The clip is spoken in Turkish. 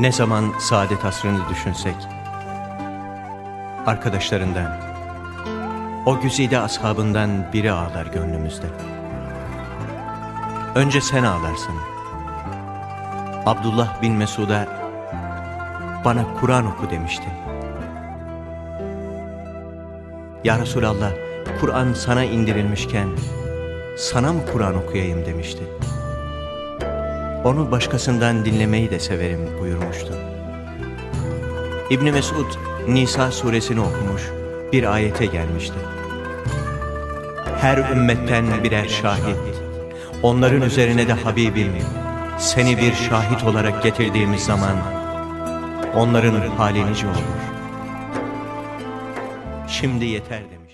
Ne zaman saadet asrını düşünsek, arkadaşlarından, o güzide ashabından biri ağlar gönlümüzde. Önce sen ağlarsın. Abdullah bin Mesud'a bana Kur'an oku demiştin. Ya Resulallah, Kur'an sana indirilmişken sana mı Kur'an okuyayım demişti. Onu başkasından dinlemeyi de severim buyurmuştu. İbni Mesud Nisa suresini okumuş, bir ayete gelmişti. Her ümmetten birer şahit, onların üzerine de Habibim, seni bir şahit olarak getirdiğimiz zaman onların hali nice olur. Şimdi yeter demiş.